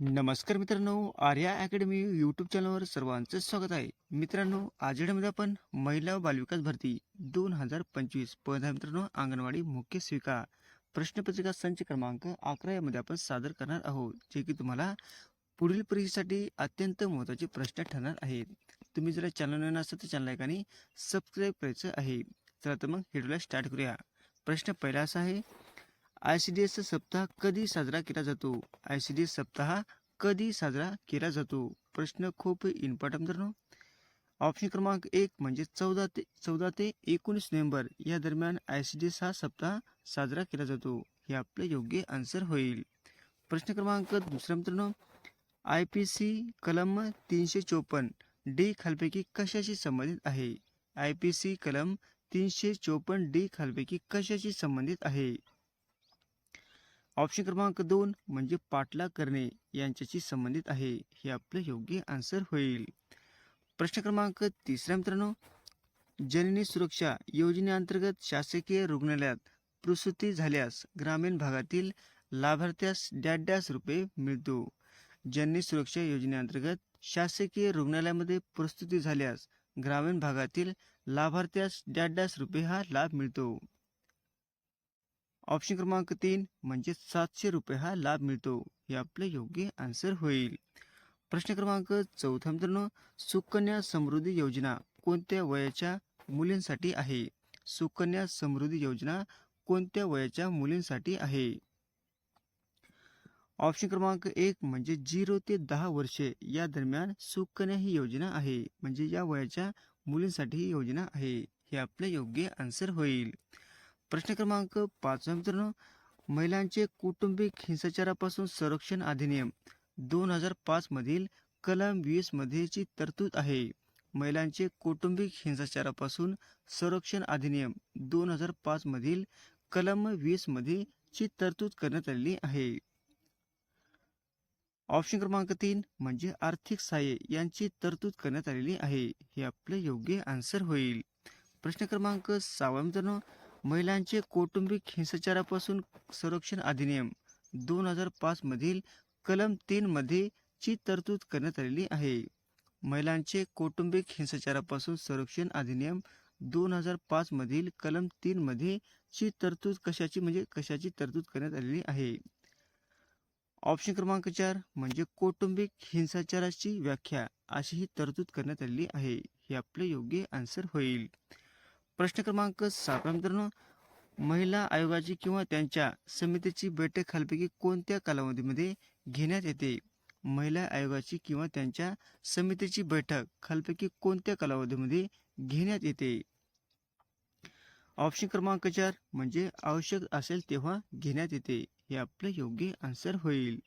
नमस्कार मित्रांनो Arya academy YouTube चॅनलवर सर्वांचं स्वागत आहे. मित्रांनो आजेडमध्ये आपण महिला बालविकास भरती दोन हजार पंचवीस पहिला मित्रांनो अंगणवाडी मुख्य स्वीकार प्रश्नपत्रिका संच क्रमांक अकरा यामध्ये आपण सादर करणार आहोत जे की तुम्हाला पुढील परीक्षेसाठी अत्यंत महत्त्वाचे प्रश्न ठरणार आहेत. तुम्ही जर चॅनल असाल तर चॅनल ऐकाने सबस्क्राईब करायचं आहे. चला तर मग व्हिडिओला स्टार्ट करूया. प्रश्न पहिला असा आहे आय सी डी एसचा सप्ताह कधी साजरा केला जातो? आय सी डी एस सप्ताह कधी साजरा केला जातो? प्रश्न खूप इम्पॉर्टंट मित्रांनो. ऑप्शन क्रमांक एक म्हणजे चौदा ते चौदा ते एकोणीस नोव्हेंबर या दरम्यान आय सी डी एस हा सप्ताह साजरा केला जातो. हे आपले योग्य आन्सर होईल. प्रश्न क्रमांक दुसरा मित्रांनो. आय पी सी कलम तीनशे चोपन्न डी खालपैकी कशाशी संबंधित आहे? आय पी सी कलम तीनशे चोपन्न डी खालपैकी कशाशी संबंधित आहे? ऑप्शन क्रमांक दोन म्हणजे पाठलाग करणे यांच्याशी संबंधित आहे. हे आपलं योग्य आन्सर होईल. प्रश्न क्रमांक तिसरा मित्रांनो जननी सुरक्षा योजनेअंतर्गत शासकीय रुग्णालयात प्रसूती झाल्यास ग्रामीण भागातील लाभार्थ्यास डॅश डॅश रुपये मिळतो. जननी सुरक्षा योजनेअंतर्गत शासकीय रुग्णालयामध्ये प्रस्तुती झाल्यास ग्रामीण भागातील लाभार्थ्यास डॅश डॅश रुपये हा लाभ मिळतो. ऑप्शन क्रमांक तीन म्हणजे सातशे रुपये हा लाभ मिळतो. हे आपले योग्य आन्सर होईल. प्रश्न क्रमांक चौथा मित्रांनो सुकन्या समृद्धी योजना कोणत्या वयाच्या मुलींसाठी आहे? सुकन्या समृद्धी योजना कोणत्या वयाच्या मुलींसाठी आहे? ऑप्शन क्रमांक एक म्हणजे झिरो ते दहा वर्षे या दरम्यान सुकन्या ही योजना आहे. म्हणजे या वयाच्या मुलींसाठी ही योजना आहे. हे आपले योग्य आन्सर होईल. प्रश्न क्रमांक पाचवा मित्रांनो महिलांचे कौटुंबिक हिंसाचारापासून संरक्षण अधिनियम दोन हजार पाच मधील कलम वीस मध्येची तरतूद आहे. महिलांचे कौटुंबिक हिंसाचारापासून संरक्षण अधिनियम दोन हजार पाच मधील कलम वीसमध्ये ची तरतूद करण्यात आलेली आहे. ऑप्शन क्रमांक तीन म्हणजे आर्थिक सहाय्य यांची तरतूद करण्यात आलेली आहे. हे आपले योग्य आन्सर होईल. प्रश्न क्रमांक सहावा. मित्रांनो महिलांचे कौटुंबिक हिंसाचारापासून संरक्षण अधिनियम दोन हजार पाचमधील कलम तीनमध्ये ची तरतूद करण्यात आलेली आहे. महिलांचे कौटुंबिक हिंसाचारापासून संरक्षण अधिनियम दोन हजार पाचमधील कलम तीनमध्ये ची तरतूद कशाची म्हणजे कशाची तरतूद करण्यात आलेली आहे? ऑप्शन क्रमांक चार म्हणजे कौटुंबिक हिंसाचाराची व्याख्या अशी ही तरतूद करण्यात आलेली आहे. हे आपले योग्य आन्सर होईल. प्रश्न क्रमांक सातवा मित्रांनो महिला आयोगाची किंवा त्यांच्या समितीची बैठक खालपैकी कोणत्या कालावधीमध्ये घेण्यात येते? महिला आयोगाची किंवा त्यांच्या समितीची बैठक खालपैकी कोणत्या कालावधीमध्ये घेण्यात येते? ऑप्शन क्रमांक चार म्हणजे आवश्यक असेल तेव्हा घेण्यात येते. हे आपले योग्य आन्सर होईल.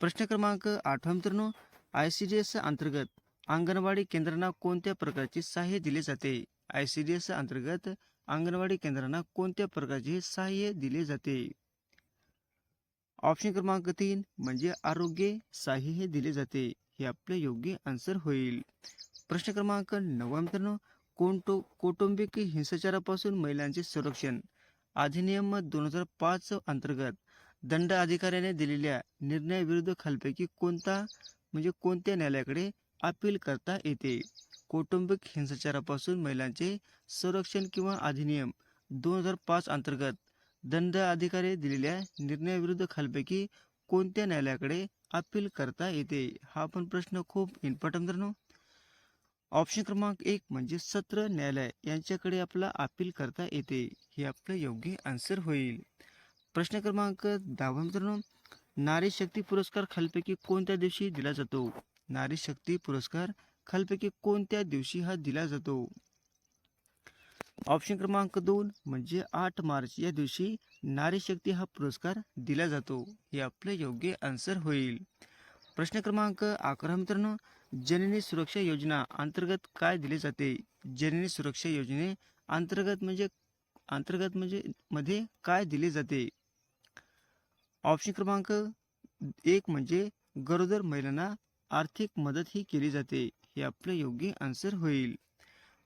प्रश्न क्रमांक आठवा मित्रांनो आय सी डी एस अंतर्गत अंगणवाडी केंद्रांना कोणत्या प्रकारचे सहाय्य दिले जाते? आय सी डी एस अंतर्गत अंगणवाडी केंद्रांना कोणत्या प्रकारचे सहाय्य दिले जाते? ऑप्शन क्रमांक तीन म्हणजे आरोग्य सहाय्य दिले जाते. हे आपले योग्य आन्सर होईल. प्रश्न क्रमांक नववा मित्रांनो कोणतो कौटुंबिक हिंसाचारापासून महिलांचे संरक्षण. अधिनियम दोन हजार पाच अंतर्गत दंड अधिकाऱ्याने दिलेल्या निर्णयाविरुद्ध खालपैकी कोणता म्हणजे कोणत्या न्यायालयाकडे अपील करता येते? कौटुंबिक हिंसाचारापासून महिलांचे संरक्षण किंवा अधिनियम दोन हजार पाच अंतर्गत दंड अधिकारी दिलेल्या निर्णयाविरुद्ध खालपैकी कोणत्या न्यायालयाकडे अपील करता येते? हा पण प्रश्न खूप इम्पॉर्टंट मित्रांनो. ऑप्शन क्रमांक एक म्हणजे सत्र न्यायालय. यांच्याकडे आपला अपील करता येते. हे आपलं योग्य आन्सर होईल. प्रश्न क्रमांक दहावा मित्रांनो. नारी शक्ती पुरस्कार खालपैकी कोणत्या दिवशी दिला जातो? नारी शक्ती पुरस्कार खालपैकी कोणत्या दिवशी हा दिला जातो? ऑप्शन क्रमांक दोन म्हणजे आठ मार्च या दिवशी नारी शक्ती हा पुरस्कार दिला जातो. हे आपले योग्य आन्सर होईल. प्रश्न क्रमांक अकरा मित्रांनो जननी सुरक्षा योजना अंतर्गत काय दिले जाते? जननी सुरक्षा योजने अंतर्गत म्हणजे अंतर्गत म्हणजे मध्ये काय दिले जाते? ऑप्शन क्रमांक एक म्हणजे गरोदर महिलांना आर्थिक मदत ही केली जाते. हे आपले योग्य आन्सर होईल.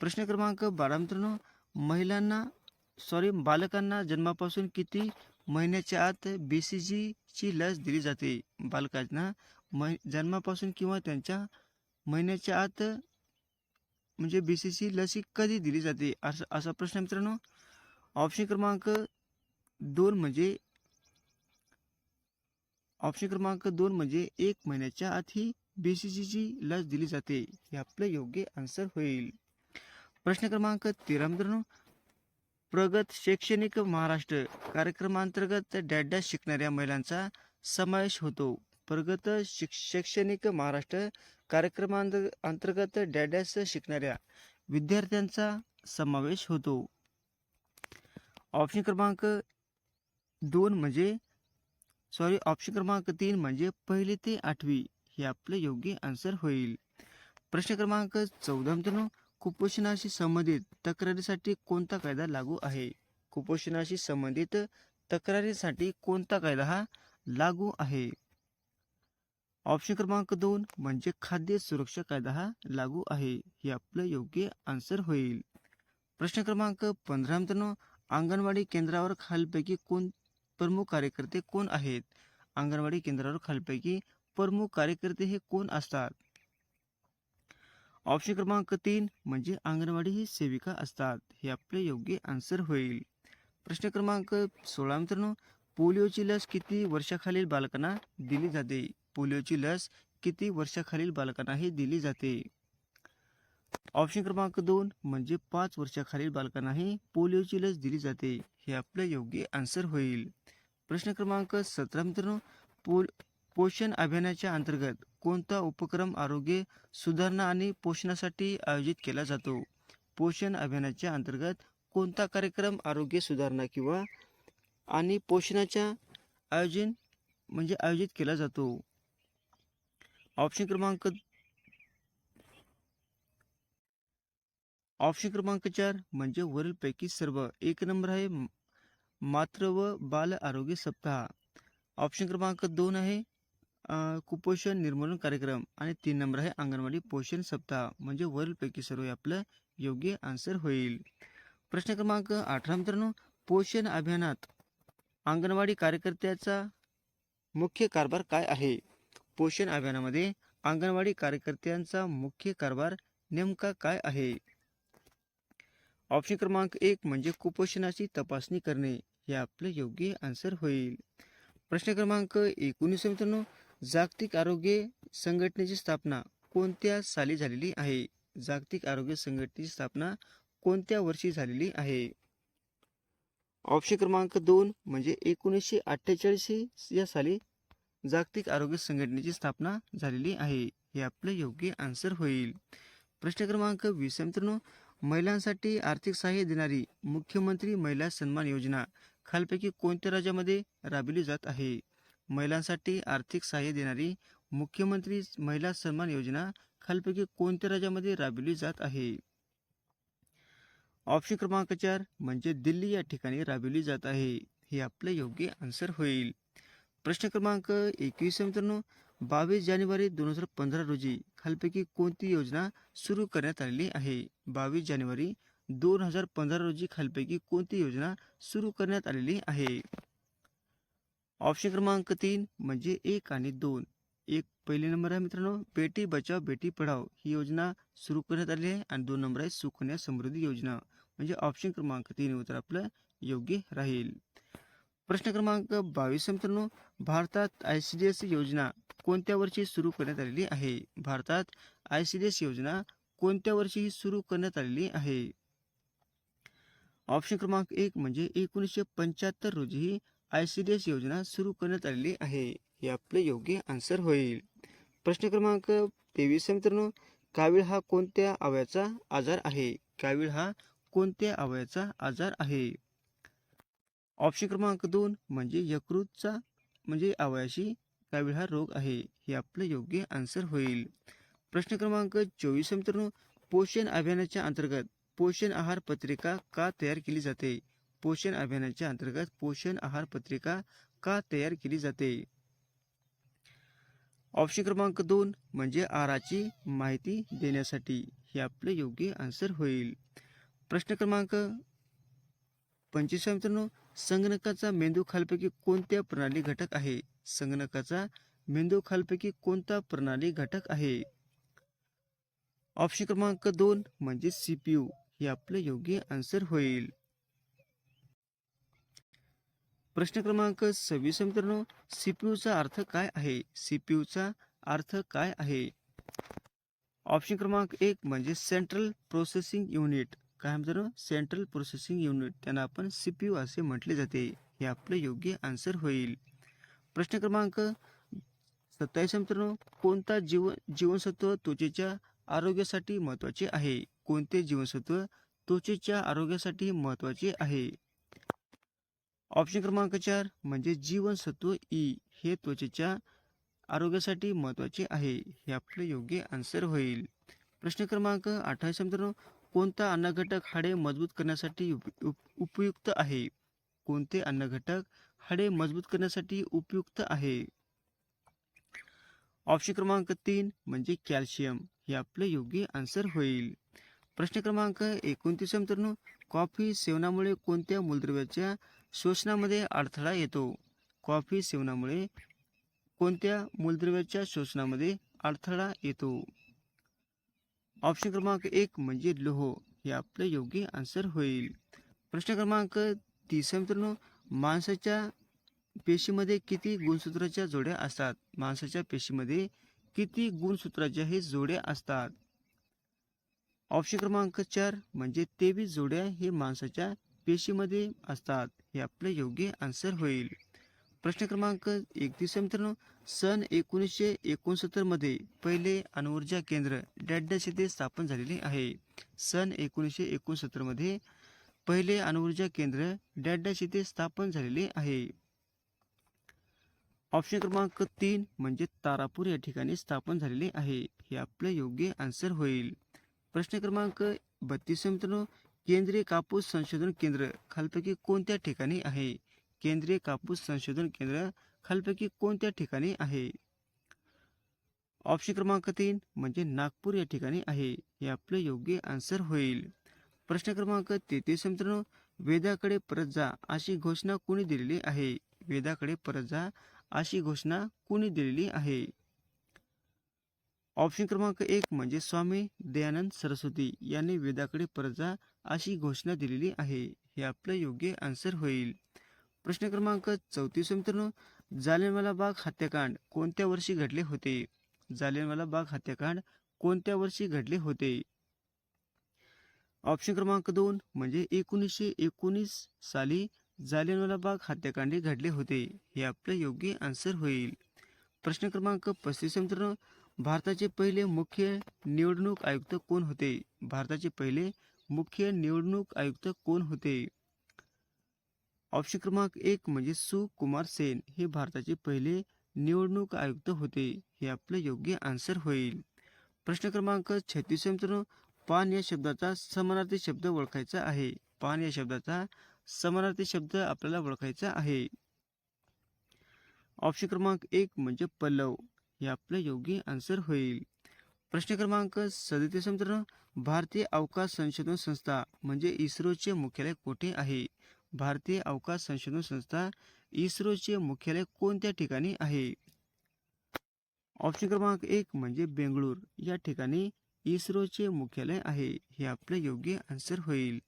प्रश्न क्रमांक बारा मित्रांनो. महिलांना सॉरी बालकांना जन्मापासून किती महिन्याच्या आत बी सी जीची लस दिली जाते? बालकांना मै जन्मापासून किंवा त्यांच्या महिन्याच्या आत म्हणजे बी सी सी लसी कधी दिली जाते? असं असा प्रश्न मित्रांनो. ऑप्शन क्रमांक दोन म्हणजे ऑप्शन क्रमांक दोन म्हणजे एक महिन्याच्या आत ही बी सी सीची लस दिली जाते हे आपलं योग्य आन्सर होईल. प्रश्न क्रमांक तेरा मित्रांनो. प्रगत शैक्षणिक महाराष्ट्र कार्यक्रमांतर्गत डॅडा शिकणाऱ्या महिलांचा समावेश होतो. प्रगत शिक शैक्षणिक महाराष्ट्र कार्यक्रमांत अंतर्गत डॅडॅस शिकणाऱ्या विद्यार्थ्यांचा समावेश होतो. ऑप्शन क्रमांक दोन म्हणजे सॉरी ऑप्शन क्रमांक तीन म्हणजे पहिली ते आठवी. हे आपलं योग्य आन्सर होईल. प्रश्न क्रमांक चौदा मित्रांनो कुपोषणाशी संबंधित तक्रारीसाठी कोणता कायदा लागू आहे? कुपोषणाशी संबंधित तक्रारीसाठी कोणता कायदा हा लागू आहे? ऑप्शन क्रमांक दोन म्हणजे खाद्य सुरक्षा कायदा हा लागू आहे. हे आपलं योग्य आन्सर होईल. प्रश्न क्रमांक पंधरा मित्रांनो अंगणवाडी केंद्रावर खालपैकी कोण प्रमुख कार्यकर्ते कोण आहेत? अंगणवाडी केंद्रावर खालपैकी प्रमुख कार्यकर्ते हे कोण असतात? ऑप्शन क्रमांक तीन म्हणजे अंगणवाडी ही सेविका असतात. हे आपले योग्य आन्सर होईल. प्रश्न क्रमांक सोळा मित्रांनो पोलिओची लस किती वर्षाखालील बालकांना दिली जाते? पोलिओची लस किती वर्षाखालील बालकांनाही दिली जाते? ऑप्शन क्रमांक दोन म्हणजे पाच वर्षाखालील बालकांनाही पोलिओची लस दिली जाते. हे आपलं योग्य आन्सर होईल. प्रश्न क्रमांक सतरा मित्रांनो पोल पोषण अभियानाच्या अंतर्गत कोणता उपक्रम आरोग्य सुधारणा आणि पोषणासाठी आयोजित केला जातो? पोषण अभियानाच्या अंतर्गत कोणता कार्यक्रम आरोग्य सुधारणा किंवा आणि पोषणाच्या आयोजन म्हणजे आयोजित केला जातो? ऑप्शन क्रमांक ऑप्शन क्रमांक चार म्हणजे वरीलपैकी सर्व. एक नंबर आहे मात्र मातृ व बाल आरोग्य सप्ताह. ऑप्शन क्रमांक दोन आहे कुपोषण निर्मूलन कार्यक्रम आणि तीन नंबर आहे अंगणवाडी पोषण सप्ताह. म्हणजे वरीलपैकी सर्व हे आपलं योग्य आन्सर होईल. प्रश्न क्रमांक अठरा मित्रांनो पोषण अभियानात अंगणवाडी कार्यकर्त्याचा मुख्य कारभार काय आहे? पोषण अभियानामध्ये अंगणवाडी कार्यकर्त्यांचा मुख्य कारभार नेमका काय आहे? ऑप्शन क्रमांक एक म्हणजे कुपोषणाची तपासणी करणे. हे आपलं योग्य आन्सर होईल. प्रश्न क्रमांक एकोणीस मित्रांनो जागतिक आरोग्य संघटनेची स्थापना कोणत्या साली झालेली आहे? जागतिक आरोग्य संघटनेची स्थापना कोणत्या वर्षी झालेली आहे? ऑप्शन क्रमांक दोन म्हणजे एकोणीसशे अठ्ठेचाळीस या साली जागतिक आरोग्य संघटनेची स्थापना झालेली आहे. हे आपलं योग्य आन्सर होईल. प्रश्न क्रमांक वीस मित्रांनो. महिलांसाठी आर्थिक सहाय्य देणारी मुख्यमंत्री महिला सन्मान योजना खालपैकी कोणत्या राज्यामध्ये राबविली जात आहे? महिलांसाठी आर्थिक सहाय्य देणारी मुख्यमंत्री महिला सन्मान योजना खालपैकी कोणत्या राज्यामध्ये राबविली जात आहे? ऑप्शन क्रमांक चार म्हणजे दिल्ली या ठिकाणी राबविली जात आहे. हे आपलं योग्य आन्सर होईल. प्रश्न क्रमांक एकवीस मित्रांनो. बावीस जानेवारी दोन हजार पंधरा रोजी खालपैकी कोणती योजना सुरू करण्यात आलेली आहे? बावीस जानेवारी दोन हजार पंधरा रोजी खालपैकी कोणती योजना सुरू करण्यात आलेली आहे? ऑप्शन क्रमांक तीन म्हणजे एक आणि दोन. एक पहिले नंबर आहे मित्रांनो बेटी बचाव बेटी पढाव ही योजना सुरू करण्यात आली आहे आणि दोन नंबर आहे सुकन्या समृद्धी योजना. म्हणजे ऑप्शन क्रमांक तीन उत्तर आपलं योग्य राहील. प्रश्न क्रमांक बावीस मित्रांनो भारतात आय सी डी एस योजना कोणत्या वर्षी सुरू करण्यात आलेली आहे? भारतात आय सी डी एस योजना कोणत्या वर्षी सुरू करण्यात आलेली आहे? ऑप्शन क्रमांक एक म्हणजे एकोणीसशे पंच्याहत्तर रोजी ही आय सी डी एस योजना सुरू करण्यात आलेली आहे. हे आपले योग्य आन्सर होईल. प्रश्न क्रमांक तेवीस मित्रांनो. कावीळ हा कोणत्या अवयाचा आजार आहे? कावीळ हा कोणत्या अवयाचा आजार आहे? ऑप्शन क्रमांक दोन म्हणजे यकृतचा म्हणजे अवयाशी कावीळ हा रोग आहे. हे आपलं योग्य आन्सर होईल. प्रश्न क्रमांक चोवीस मित्रांनो. पोषण अभियानाच्या अंतर्गत पोषण आहार पत्रिका का तयार केली जाते? पोषण अभियानाच्या अंतर्गत पोषण आहार पत्रिका का तयार केली जाते? ऑप्शन क्रमांक दोन म्हणजे आहाराची माहिती देण्यासाठी. हे आपले योग्य आन्सर होईल. प्रश्न क्रमांक पंचवीस मित्रांनो. संगणकाचा मेंदू खालपैकी कोणत्या प्रणाली घटक आहे? संगणकाचा मेंदू खालपैकी कोणता प्रणाली घटक आहे? ऑप्शन क्रमांक दोन म्हणजे सीपीयू हे आपलं योग्य आन्सर होईल. प्रश्न क्रमांक सव्वीस मित्रांनो सीपीयूचा अर्थ काय आहे? सीपीयूचा अर्थ काय आहे? ऑप्शन क्रमांक एक म्हणजे सेंट्रल प्रोसेसिंग युनिट काय मित्रांनो? सेंट्रल प्रोसेसिंग युनिट त्यांना आपण सीपीयू असे म्हटले जाते. हे आपलं योग्य आन्सर होईल. प्रश्न क्रमांक सत्तावीस मित्रांनो कोणता जीवन जीवनसत्व त्वचेच्या आरोग्यासाठी महत्त्वाचे आहे? कोणते जीवनसत्व त्वचेच्या आरोग्यासाठी महत्त्वाचे आहे? ऑप्शन क्रमांक चार म्हणजे जीवनसत्व ई हे त्वचेच्या आरोग्यासाठी महत्त्वाचे आहे. हे आपलं योग्य आन्सर होईल. प्रश्न क्रमांक अठ्ठावीस मित्रांनो कोणता अन्नघटक हाडे मजबूत करण्यासाठी उप- उप- उपयुक्त आहे? कोणते अन्नघटक हाडे मजबूत करण्यासाठी उपयुक्त आहे? ऑप्शन क्रमांक तीन म्हणजे कॅल्शियम. हे आपलं योग्य आन्सर होईल. प्रश्न क्रमांक एकोणतीस मित्रांनो कॉफी सेवनामुळे कोणत्या मूलद्रव्याच्या शोषणामध्ये अडथळा येतो. कॉफी सेवनामुळे कोणत्या मूलद्रव्याच्या शोषणामध्ये अडथळा येतो? ऑप्शन क्रमांक एक म्हणजे लोह. हे आपले योग्य आन्सर होईल. प्रश्न क्रमांक तीस मित्रांनो. माणसाच्या पेशीमध्ये किती गुणसूत्राच्या जोड्या असतात? माणसाच्या पेशीमध्ये किती गुणसूत्राच्या हे जोड्या असतात? ऑप्शन क्रमांक चार म्हणजे तेवीस जोड्या हे माणसाच्या पेशीमध्ये असतात हे आपले योग्य आन्सर होईल. प्रश्न क्रमांक एकतीस मित्रांनो सन एकोणीसशे एकोणसत्तरमध्ये पहिले अणुऊर्जा केंद्र डॅडॅश येथे स्थापन झालेले आहे. सन एकोणीसशे एकोणसत्तरमध्ये पहिले अणुऊर्जा केंद्र डॅडॅश येथे स्थापन झालेले आहे. ऑप्शन क्रमांक तीन म्हणजे तारापूर या ठिकाणी स्थापन झालेले आहे. हे आपलं योग्य आन्सर होईल. प्रश्न क्रमांक बत्तीस मित्रांनो केंद्रीय कापूस संशोधन केंद्र खालपैकी कोणत्या ठिकाणी आहे? केंद्रीय कापूस संशोधन केंद्र खालपैकी कोणत्या ठिकाणी आहे? ऑप्शन क्रमांक तीन म्हणजे नागपूर या ठिकाणी आहे. हे आपलं योग्य आन्सर होईल. प्रश्न क्रमांक तेहतीस मित्रांनो वेदाकडे परत जा अशी घोषणा कोणी दिलेली आहे? वेदाकडे परत जा अशी घोषणा कोणी दिलेली आहे? ऑप्शन क्रमांक एक म्हणजे स्वामी दयानंद सरस्वती यांनी वेदाकडे परत जा अशी घोषणा दिलेली आहे. हे आपलं योग्य आन्सर होईल. प्रश्न क्रमांक चौतीस मित्रांनो. जालियनवाला बाग हत्याकांड कोणत्या वर्षी घडले होते? जालियनवाला बाग हत्याकांड कोणत्या वर्षी घडले होते? ऑप्शन क्रमांक दोन म्हणजे एकोणीसशे एकोणीस साली जालियनवाला बाग हत्याकांड घडले होते. हे आपलं योग्य आन्सर होईल. प्रश्न क्रमांक पस्तीस मित्रांनो. भारताचे पहिले मुख्य निवडणूक आयुक्त कोण होते? भारताचे पहिले मुख्य निवडणूक आयुक्त कोण होते? ऑप्शन क्रमांक एक म्हणजे सुकुमार सेन हे भारताचे पहिले निवडणूक आयुक्त होते. हे आपलं योग्य आन्सर होईल. प्रश्न क्रमांक छत्तीस मित्रांनो पान या शब्दाचा समानार्थी शब्द ओळखायचा आहे. पान या शब्दाचा समानार्थी शब्द आपल्याला ओळखायचा आहे. ऑप्शन क्रमांक एक म्हणजे पल्लव. हे आपलं योग्य आन्सर होईल. प्रश्न क्रमांक सदतीस मित्रांनो भारतीय अवकाश संशोधन संस्था म्हणजे इस्रोचे मुख्यालय कोठे आहे? भारतीय अवकाश संशोधन संस्था इस्रोचे मुख्यालय कोणत्या ठिकाणी आहे? ऑप्शन क्रमांक एक म्हणजे बेंगळूर. या ठिकाणी इस्रोचे मुख्यालय आहे. हे आपलं योग्य आन्सर होईल.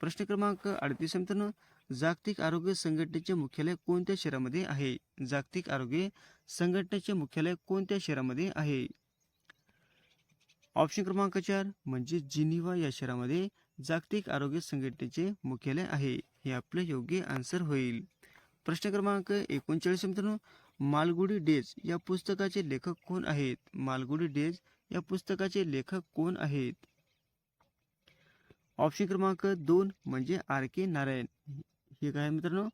प्रश्न क्रमांक अडतीस मित्रांनो जागतिक आरोग्य संघटनेचे मुख्यालय कोणत्या शहरामध्ये आहे? जागतिक आरोग्य संघटनेचे मुख्यालय कोणत्या शहरामध्ये आहे? ऑप्शन क्रमांक चार म्हणजे जिनिव्हा या शहरामध्ये जागतिक आरोग्य संघटनेचे मुख्यालय आहे. हे आपलं योग्य आन्सर होईल. प्रश्न क्रमांक एकोणचाळीस मित्रांनो मालगुडी डेज या पुस्तकाचे लेखक कोण आहेत? मालगुडी डेज या पुस्तकाचे लेखक कोण आहेत? ऑप्शन क्रमांक दोन म्हणजे आर के नारायण. हे काय मित्रांनो?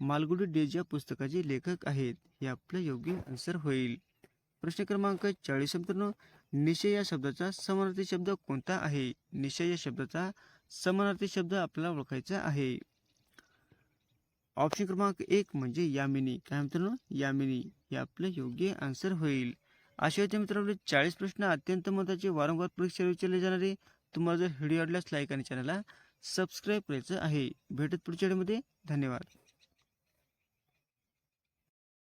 मालगुडी डेज या पुस्तकाचे लेखक आहेत हे आपलं योग्य आन्सर होईल. प्रश्न क्रमांक चाळीस मित्रांनो. निशय या शब्दाचा समानार्थी शब्द कोणता आहे? निशय या शब्दाचा समानार्थी शब्द आपल्याला ओळखायचा आहे. ऑप्शन क्रमांक एक म्हणजे यामिनी. काय मित्रांनो? यामिनी. हे आपलं योग्य आन्सर होईल. अशा होते मित्रांनो चाळीस प्रश्न अत्यंत महत्त्वाचे वारंवार परीक्षा विचारले जाणारे. तुम्हाला जर व्हिडिओ आवडल्यास लाईक आणि चॅनलला सबस्क्राईब करायचं आहे. भेटत पुढच्या धन्यवाद.